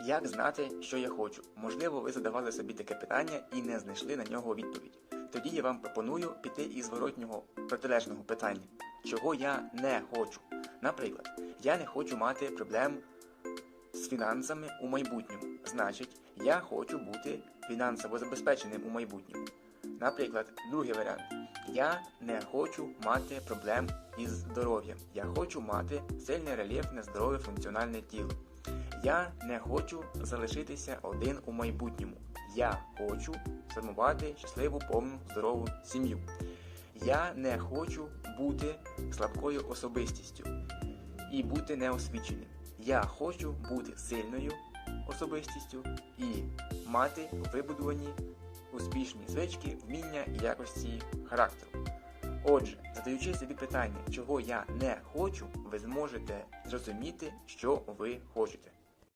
Як знати, що я хочу? Можливо, ви задавали собі таке питання і не знайшли на нього відповідь. Тоді я вам пропоную піти із зворотнього протилежного питання, чого я не хочу. Наприклад, я не хочу мати проблем з фінансами у майбутньому. Значить, я хочу бути фінансово забезпеченим у майбутньому. Наприклад, другий варіант. Я не хочу мати проблем із здоров'ям. Я хочу мати сильне рельєфне здорове функціональне тіло. Я не хочу залишитися один у майбутньому. Я хочу сформувати щасливу, повну, здорову сім'ю. Я не хочу бути слабкою особистістю і бути неосвіченим. Я хочу бути сильною особистістю і мати вибудовані успішні звички, вміння і якості характеру. Отже, задаючи собі питання, чого я не хочу, ви зможете зрозуміти, що ви хочете.